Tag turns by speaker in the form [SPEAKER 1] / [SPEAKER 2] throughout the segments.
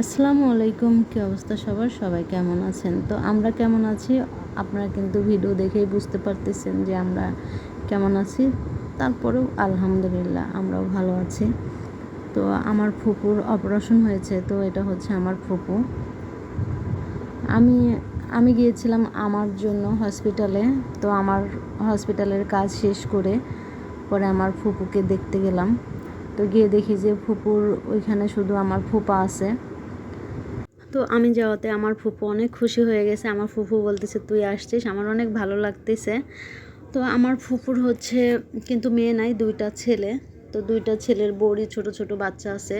[SPEAKER 1] আসসালামু আলাইকুম, কী অবস্থা সবার? সবাই কেমন আছেন? তো আমরা কেমন আছি? আপনারা কিন্তু ভিডিও দেখেই বুঝতে পারতেছেন যে আমরা কেমন আছি। তারপরেও আলহামদুলিল্লাহ আমরাও ভালো আছি। তো আমার ফুপুর অপারেশন হয়েছে, তো এটা হচ্ছে আমার ফুপু। আমি আমি গিয়েছিলাম আমার জন্য হসপিটালে তো আমার হসপিটালের কাজ শেষ করে পরে আমার ফুপুকে দেখতে গেলাম। তো গিয়ে দেখি যে ফুপুর ওইখানে শুধু আমার ফুপা আছে। তো আমি যাওয়াতে আমার ফুপু অনেক খুশি হয়ে গেছে। আমার ফুপু বলতেছে তুই আসছিস? আমার অনেক ভালো লাগতেছে। তো আমার ফুপুর হচ্ছে কিন্তু মেয়ে নাই দুইটা ছেলে। তো দুইটা ছেলের বউরই ছোট ছোট বাচ্চা আছে।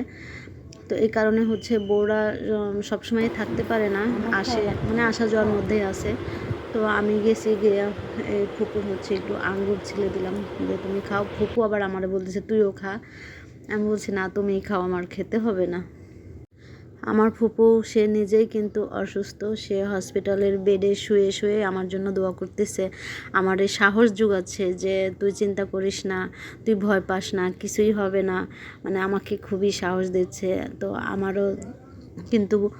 [SPEAKER 1] তো এই কারণে হচ্ছে উম, সবসময় থাকতে পারে না। আসে মানে আসা যাওয়ার মধ্যেই আছে তো আমি গেছি গিয়ে এই ফুপুর হচ্ছে একটু আঙ্গুর ছিলে দিলাম। যে তুমি খাও। ফুপু আবার আমারে বলতেছে তুইও খা। আমি বলছি না তুমি খাও আমার খেতে হবে না। আমার ফুপু, সে নিজেই কিন্তু অসুস্থ। সে হসপিটালের বেডে শুয়ে শুয়ে আমার জন্য দোয়া করতেছে। আমার এই সাহস যোগাচ্ছে যে, তুই চিন্তা করিস না, তুই ভয় পাস না, কিছুই হবে না। মানে আমাকে খুবই সাহস দিচ্ছে। তো আমারও কিন্তু,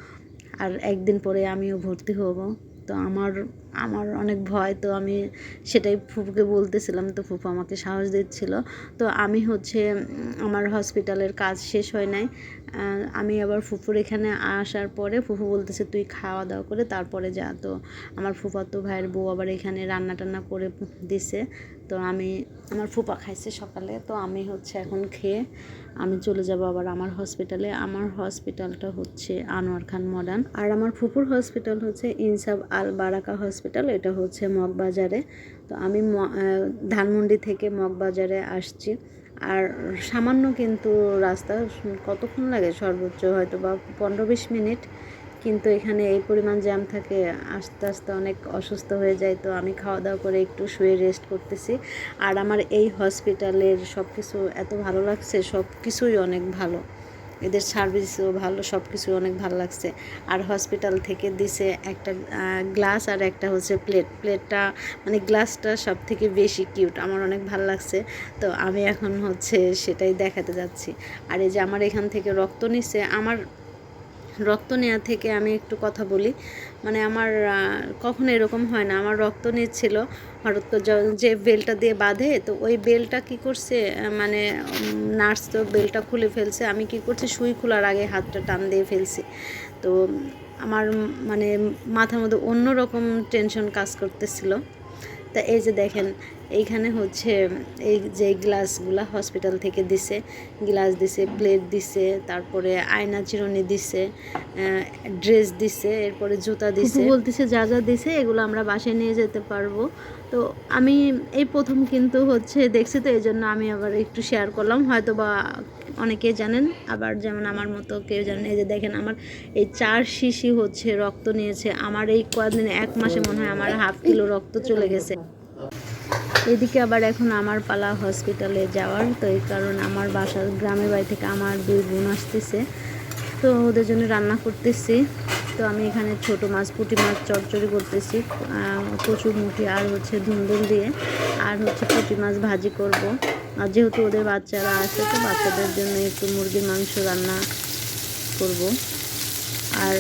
[SPEAKER 1] আর একদিন পরে আমিও ভর্তি হব। তো আমার আমার অনেক ভয়, তো আমি সেটাই ফুপুকে বলতেছিলাম, তো ফুপু আমাকে সাহস দিচ্ছিল। তো আমি হচ্ছে আমার হসপিটালের কাজ শেষ হয় নাই। আমি আবার ফুফুর এখানে আসার পরে ফুফু বলতেছে, তুই খাওয়া দাওয়া করে তারপরে যা। তো আমার ফুফাতো ভাইয়ের বউ আবার এখানে রান্না টান্না করে দিছে। তো আমি, আমার ফুপা খাইছে সকালে, তো আমি হচ্ছে এখন খেয়ে আমি চলে যাব আবার আমার হসপিটালে। আমার হসপিটালটা হচ্ছে আনোয়ার খান মডার্ন। আর আমার ফুপুর হসপিটাল হচ্ছে ইনসাব আল বারাকা হসপিটাল। এটা হচ্ছে মগবাজারে। তো আমি ধানমন্ডি থেকে মগবাজারে আসছি। আর সামান্য কিন্তু রাস্তা, কতক্ষণ লাগে? সর্বোচ্চ হয়তো বা পনেরো বিশ মিনিট। কিন্তু এখানে এই পরিমাণ জ্যাম থাকে, আস্তে আস্তে অনেক অসুস্থ হয়ে যায়। তো আমি খাওয়া দাওয়া করে একটু শুয়ে রেস্ট করতেছি। আর আমার এই হসপিটালের সব কিছু এত ভালো লাগছে সব কিছুই অনেক ভালো। এদের সার্ভিসও ভালো সব কিছু অনেক ভালো লাগছে। আর হসপিটাল থেকে দিছে একটা গ্লাস আর একটা হচ্ছে প্লেট প্লেটটা মানে গ্লাসটা সব থেকে বেশি কিউট আমার অনেক ভালো লাগছে। তো আমি এখন হচ্ছে সেটাই দেখাতে যাচ্ছি। আর এই যে আমার এখান থেকে রক্ত নিচ্ছে, আমার রক্ত নেওয়া থেকে আমি একটু কথা বলি। মানে আমার কখনো এরকম হয় না। আমার রক্ত নিচ্ছিল, হঠাৎ যে বেলটা দিয়ে বাঁধে, তো ওই বেলটা কি করছে মানে নার্স তো বেলটা খুলে ফেলছে। আমি কি করছি, সুই খোলার আগে হাতটা টান দিয়ে ফেলছি। তো আমার মানে মাথার মধ্যে অন্যরকম টেনশন কাজ করতেছিল। তা এই যে দেখেন এইখানে হচ্ছে এই যে গ্লাসগুলা হসপিটাল থেকে দিছে গ্লাস দিছে প্লেট দিছে তারপরে আয়না চিরুনি দিছে ড্রেস দিছে এরপরে জুতা দিছে। বলতেছে যা যা দিছে এগুলো আমরা বাসায় নিয়ে যেতে পারব। তো আমি এই প্রথম কিন্তু হচ্ছে দেখছি তো এই জন্য আমি আবার একটু শেয়ার করলাম। হয়তো বা অনেকে জানেন আবার যেমন আমার মতো কেউ জানেন এই যে দেখেন আমার এই চার শিশি হচ্ছে রক্ত নিয়েছে। আমার এই কদিন এক মাসে মনে হয় আমার হাফ কিলো রক্ত চলে গেছে। এদিকে আবার এখন আমার পালা হসপিটালে যাওয়ার, তো এই কারণ আমার বাসার গ্রামের বাড়ি থেকে আমার দুই বোন আসতেছে। তো ওদের জন্য রান্না করতেছি। তো আমি এখানে ছোট মাছ, পুঁটি মাছ চচ্চড়ি করতেছি। কচুর মুঠি আর হচ্ছে ধুন্দুল দিয়ে আর হচ্ছে পুঁটি মাছ ভাজি করব। আর যেহেতু ওদের বাচ্চারা আছে, তো বাচ্চাদের জন্য একটু মুরগির মাংস রান্না করব। আর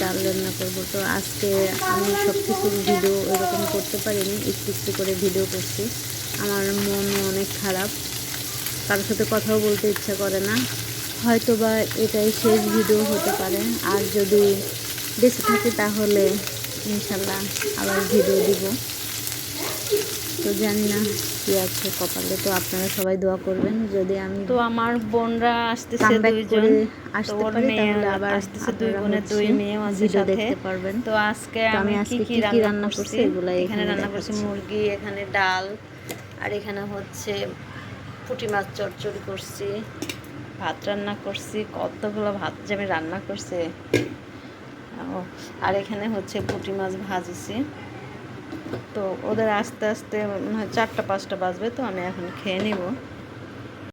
[SPEAKER 1] ডাল রান্না করব। তো আজকে আমি সব কিছু ভিডিও এরকম করতে পারিনি, একটু একটু করে ভিডিও করছি। আমার মন অনেক খারাপ, কারোর সাথে কথাও বলতে ইচ্ছা করে না। হয়তো বা এটাই শেষ ভিডিও হতে পারে। আর যদি বেঁচে থাকে তাহলে ইনশাল্লাহ আবার ভিডিও দিব। তো জানি না কি আছে কপালে। তো আপনারা সবাই দোয়া করবেন যদি আমি
[SPEAKER 2] তো আমার বোনরা আসতেছে দুইজন
[SPEAKER 1] আসতে পারি তাহলে আবার
[SPEAKER 2] আসতেছে দুই বোনের দুই মেয়েও আছে সাথে।
[SPEAKER 1] দেখতে পারবেন।
[SPEAKER 2] তো আজকে আমি কি কি রান্না করছি?
[SPEAKER 1] এগুলো
[SPEAKER 2] এখানে রান্না করছি মুরগি এখানে ডাল আর এখানে হচ্ছে পুঁটি মাছ চচ্চড়ি করছি ভাত রান্না করছি কতগুলো ভাত যে আমি রান্না করছি। আর এখানে হচ্ছে পুঁটি মাছ ভাজিছি। তো ওদের আস্তে আস্তে চারটা পাঁচটা বাজবে তো আমি এখন খেয়ে নিব।